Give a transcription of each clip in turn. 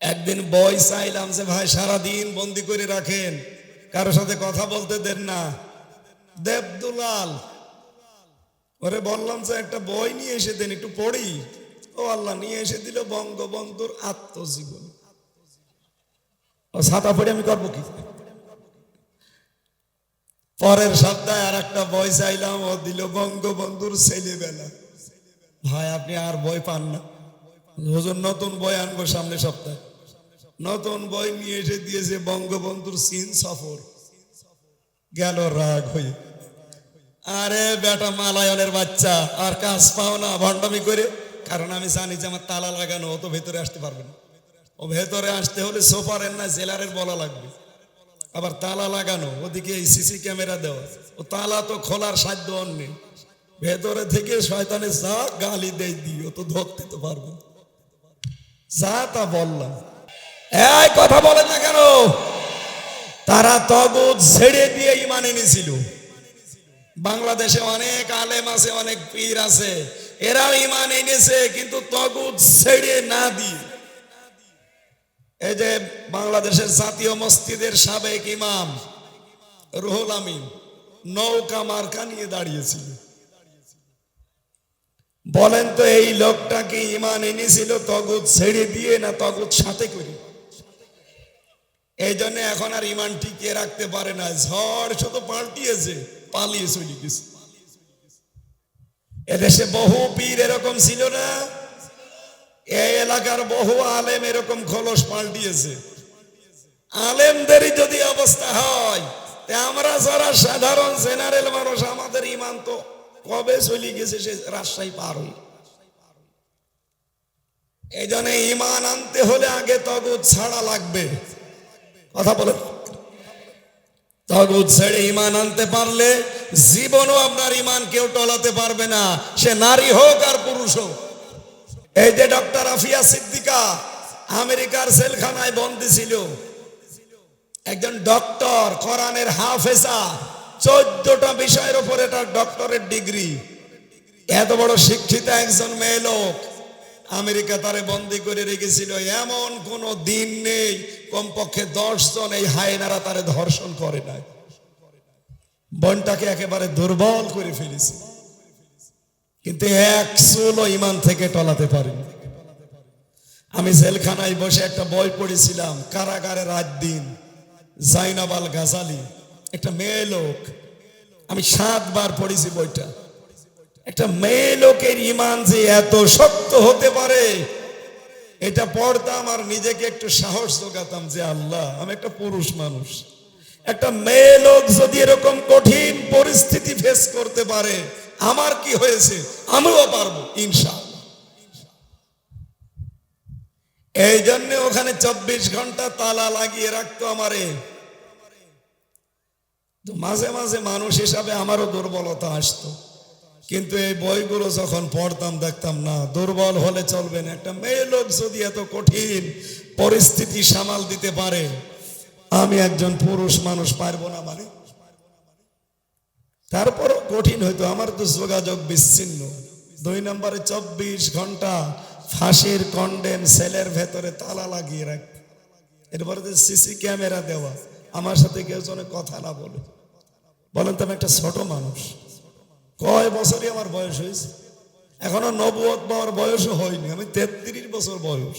একদিন বই চাইলাম যে, ভাই, সারাদিন বন্দি করে রাখেন। কারোর সাথে কথা বলতে দেন না। দেবদুলাল, ওরে বললাম যে, একটা বই নিয়ে এসে দেন, একটু পড়ি। ও আল্লাহ, নিয়ে এসে দিল বঙ্গবন্ধুর আত্মজীবন। ও ছাতা পড়ে আমি করব কি? পরের সপ্তাহে আর একটা বই চাইলাম, ও দিল বঙ্গবন্ধুর ছেলেবেলা। ভাই, আপনি আর বই পান না। হুজুর, নতুন বই আনব সামনে সপ্তাহে। নতুন বই নিয়ে এসে দিয়েছে বঙ্গবন্ধুর চীন সফর। গেল রাগ হয়ে। আরে বেটা মালায়নের বাচ্চা, আর কাজ পাও না ভণ্ডামি করে। কারণ আমি জানি যে আমার তালা লাগানো ও তো ভেতরে আসতে পারবে না। ও ভেতরে আসতে হলে সোফারের না জেলারের বলা লাগবে। আবার তালা লাগানো, ওদিকে এই সিসি ক্যামেরা দেওয়া। ও তালা তো খোলার সাধ্য অন্য। ভেতরে থেকে শয়তানে যা গালি দেয় ও তো ধরতে তো পারবে না। যা তা বললাম। এই কথা বলে না কেন? তারা তগুদ ছেড়ে দিয়ে ইমান এনেছিল। বাংলাদেশে অনেক আলেম আছে, অনেক পীর আছে। এরাও ইমান এনেছে, কিন্তু তগুদ ছেড়ে না দিয়ে। এই যে বাংলাদেশের জাতীয় মসজিদের সাবেক ইমাম রুহুল আমিন নৌকা মার্কা নিয়ে দাঁড়িয়েছিল। বলেন তো এই লোকটা কি ইমান এনেছিল? তগুদ ছেড়ে দিয়ে না তগুদ সাথে করে? এই জন্য এখন আর ইমান টিকিয়ে রাখতে পারে না। ঝড় শুধু পাল্টিয়েছে, পালিয়ে চলে গেছে। এদেশে বহু পীর এরকম ছিল না? এই এলাকার বহু আলেম এরকম খোলস পাল্টিয়েছে। আলেমদেরই যদি অবস্থা হয় আমরা যারা সাধারণ জেনারেল মানুষ, আমাদের ইমান তো কবে চলে গেছে সে রাজশাহী পার এই জন্য ইমান আনতে হলে আগে তগুদ ছাড়া লাগবে। কথা বলেন তগুদ ছেড়ে ইমান আনতে পারলে জীবনও আপনার ইমান কেউ টলাতে পারবে না। সে নারী হোক আর পুরুষ হোক। এই যে ডক্টর আফিয়া সিদ্দিকা আমেরিকার সেলখানায় বন্দী ছিল, একজন ডক্টর, কোরআনের হাফেজা চোদ্দটা বিষয়ের উপরে তার ডক্টরের ডিগ্রি এত বড় শিক্ষিত একজন মেয়ে লোক আমেরিকা তারে বন্দি করে রেখেছিল। এমন কোন দিন নেই, কমপক্ষে দশ জন এই হায়নারা তারে ধর্ষণ করে নাই। বনটাকে একেবারে দুর্বল করে ফেলেছে। কিন্তু এক চুলো ইমান থেকে টলাতে পারেনি। আমি জেলখানায় বসে একটা বই পড়েছিলাম, কারাগারে রাত দিন জাইনাবাল গাজালি একটা মেয়ে লোক, আমি সাতবার পড়েছি বইটা। একটা মেয়ে লোকের ইমান যে এত শক্ত হতে পারে, এটা পড়তাম আর নিজেকে একটু সাহস যোগাতাম যে আল্লাহ, আমি একটা পুরুষ মানুষ। একটা মেয়ে লোক যদি এরকম কঠিন পরিস্থিতি ফেস করতে পারে, আমার কি হয়েছে? আমিও পারব, ইনশাআল্লাহ। এই জন্য ওখানে চব্বিশ ঘণ্টা তালা লাগিয়ে রাখতো আমারে। তো মাঝে মাঝে মানুষ হিসাবে আমারও দুর্বলতা আসতো। কিন্তু এই বইগুলো যখন পড়তাম, দেখতাম, না, দুর্বল হলে চলবে না। একটা মেয়ে লোক যদি এত কঠিন পরিস্থিতি সামাল দিতে পারে, আমি একজন পুরুষ মানুষ পারব না মানে। তারপরও কঠিন হইতো আমার তো যোগাযোগ বিচ্ছিন্ন। দুই নম্বরে চব্বিশ ঘণ্টা ফাঁসির কন্ডেম সেলের ভেতরে তালা লাগিয়ে রাখ। এরপরে সিসি ক্যামেরা দেওয়া। আমার সাথে কেউ যেন কথা না বলে। বলেন তো আমি একটা ছোট মানুষ। কয় বছরই আমার বয়স হয়েছে? এখনও নবুয়ত পাওয়ার বয়সও হয়নি। আমি তেত্রিশ বছর বয়স।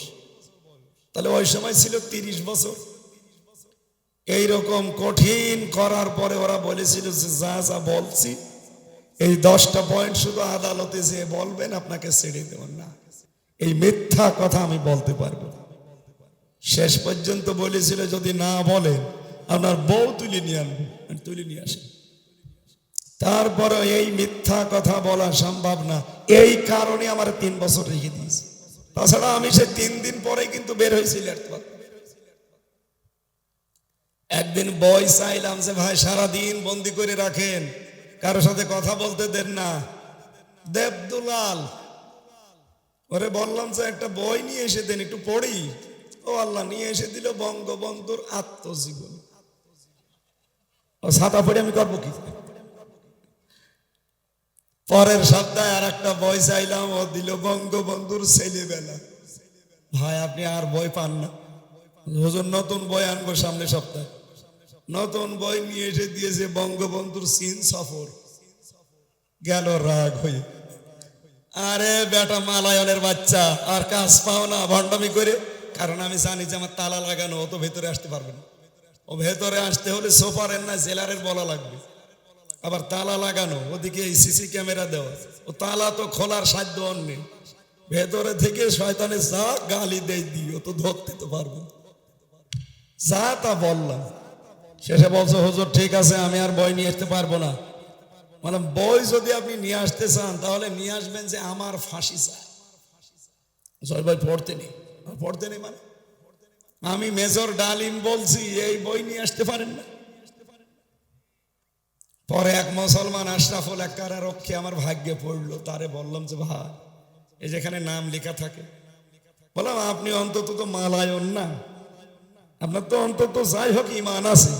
তাহলে ওই সময় ছিল তিরিশ বছর। এই রকম কঠিন করার পরে ওরা বলেছিল যে, যা যা বলছি, এই দশটা পয়েন্ট শুধু আদালতে যে বলবেন, আপনাকে ছেড়ে দেবেন না। এই মিথ্যা কথা আমি বলতে পারব। শেষ পর্যন্ত বলেছিল, যদি না বলেন আপনার বউ তুলে নিয়ে আনব। তুলে নিয়ে আসি। তারপরে এই মিথ্যা কথা বলা সম্ভব না। এই কারণে আমার তিন বছর রেখে দিয়েছে। তাছাড়া আমি সে তিন দিন পরে কিন্তু বের হয়েছিল একদিন বই চাইলাম যে, ভাই, সারাদিন বন্দি করে রাখেন। কারোর সাথে কথা বলতে দেন না। দেবদুলাল, ওরে বললাম যে, একটা বই নিয়ে এসে দেন, একটু পড়ি। ও আল্লাহ, নিয়ে এসে দিল বঙ্গবন্ধুর আত্মজীবন। ছাতা পড়ে আমি করব কি? পরের সপ্তাহে আর একটা বই চাইলাম, ও দিল, বঙ্গবন্ধুর ছেলেবেলা। ভাই, আপনি আর বই পান না। হুজুর, নতুন বই আনব সামনে সপ্তাহে। নতুন বই নিয়ে এসে দিয়েছে, বঙ্গবন্ধুর চীন সফর। গেল রাগ হয়ে। আরে বেটা মালায়নের বাচ্চা, আর কাজ পাও না ভণ্ডামি করে, কারণ আমি জানি যে আমার তালা লাগানো অত ভেতরে আসতে পারবে না। ও ভেতরে আসতে হলে সোফারের না জেলারের বলা লাগবে। আবার তালা লাগানো, ওদিকে এই সিসি ক্যামেরা দেওয়া। ও তালা তো খোলার সাধ্য নেই ভেতরে থেকে শয়তানে যা গালি দেয় ও তো ধরতে তো পারবে। যা তা বললাম। শেষে বলছো, হুজুর, ঠিক আছে, আমি আর বই নিয়ে আসতে পারব না। মানে বই যদি আপনি নিয়ে আসতে চান, তাহলে নিয়ে আসবেন যে আমার ফাঁসি চাই। জয় ভাই পড়তে নেই। পড়তে নেই মানে? আমি মেজর ডালিম বলছি, এই বই নিয়ে আসতে পারেন না। পরে এক মুসলমান আশরাফুল এক কারারক্ষী আমার ভাগ্যে পড়ল, তারে বললাম যে, ভাই, এই যেখানে নাম লেখা থাকে, বললাম, আপনি অন্তত তো মালায়ন না। আপনার তো অন্তত যাই হোক ইমান আছে।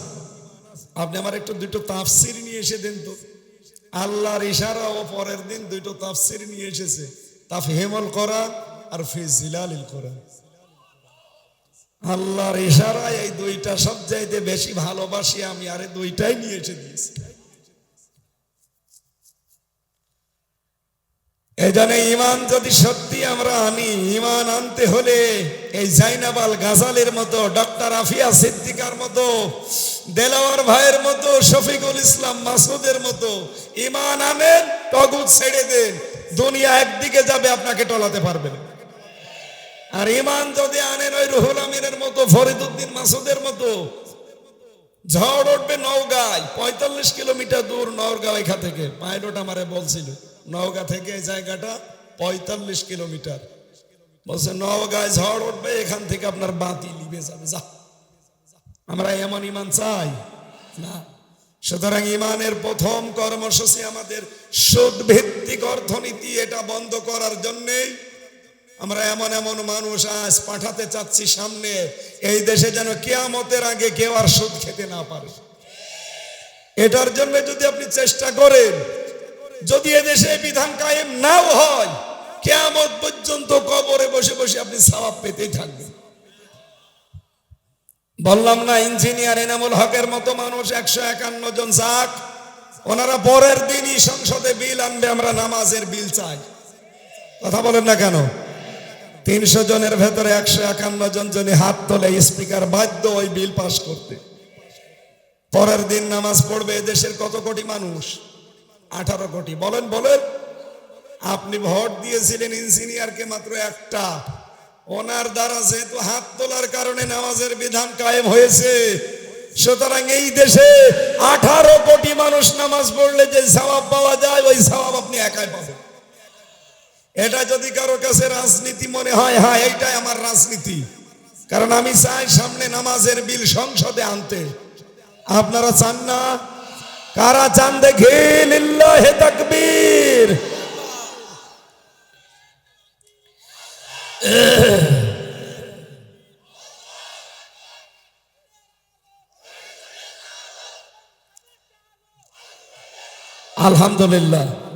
আপনি আমার একটু দুটো তাফসির নিয়ে এসে দেন তো। আল্লাহর ইশারা ও পরের দিন দুটো তাফসির নিয়ে এসেছে তাফ হেমল কোরআন আর ফিজিলালিল কোরআন। আল্লাহর ইশারায় এই দুইটা সবচাইতে বেশি ভালোবাসি আমি, আর দুইটাই নিয়ে এসে দিয়েছি। এই জন্য ইমান যদি সত্যি আমরা আনি ইমান আনতে হলে এই জাইনাবাল গাজালের মতো, ডক্টর আফিয়া সিদ্দিকার মতো, দেলাওয়ার ভাইয়ের মতো, শফিকুল ইসলাম মাসুদের মতো ইমান আনেন টগুত ছেড়ে দেন, দুনিয়া একদিকে যাবে, আপনাকে টলাতে পারবে না। আর ইমান যদি আনেন ওই রুহুল আমিনের মতো ফরিদুদ্দিন মাসুদের মতো। ঝড় উঠবে নওগাঁয়, পঁয়তাল্লিশ কিলোমিটার দূর নওগাঁও এখান থেকে। পাইলট আমারে বলছিল, নওগাঁ থেকে এই জায়গাটা পঁয়তাল্লিশ কিলোমিটার। বলছে, নওগাঁয় ঝড় উঠবে, এখান থেকে আপনার বাতি লিবে যাবে। যা। আমরা এমন ইমান চাই? না। সুতরাং ইমানের প্রথম কর্মসূচি আমাদের সুদ ভিত্তিক অর্থনীতি, এটা বন্ধ করার জন্যেই আমরা এমন এমন মানুষ আজ পাঠাতে চাচ্ছি সামনে। এই দেশে যেন কেয়ামতের আগে কেউ আর সুদ খেতে না পারে। এটার জন্য যদি আপনি চেষ্টা করেন, যদি এদেশে বিধান কায়েম নাও হয়, কেয়ামত পর্যন্ত কবরে বসে বসে আপনি সওয়াব পেতেই থাকবেন। বললাম না, ইঞ্জিনিয়ার এনামুল হকের মতো মানুষ একশো একান্ন জন যাক, ওনারা পরের দিনই সংসদে বিল আনবে, আমরা নামাজের বিল চাই। কথা বলেন না কেন? তিনশো জনের ভেতরে একশো একান্ন জন জনে হাত তোলে, স্পিকার বাধ্য ওই বিল পাস করতে। পরের দিন নামাজ পড়বে দেশের কত কোটি মানুষ? আঠারো কোটি। বলেন বলেন। আপনি ভোট দিয়েছিলেন ইঞ্জিনিয়ারকে মাত্র একটা। ওনার দ্বারা যেহেতু হাত তোলার কারণে নামাজের বিধান কায়েম হয়েছে, সুতরাং এই দেশে আঠারো কোটি মানুষ নামাজ পড়লে যে সওয়াব পাওয়া যায়, ওই সওয়াব আপনি একাই পাবেন। এটা যদি কারও কাছে রাজনীতি মনে হয় হ্যাঁ এইটাই আমার রাজনীতি। কারণ আমি চাই সামনে নামাজের বিল সংসদে আনতে। আপনারা চান না? কারা চান দেখে লিল্লাহে তাকবীর। আলহামদুলিল্লাহ।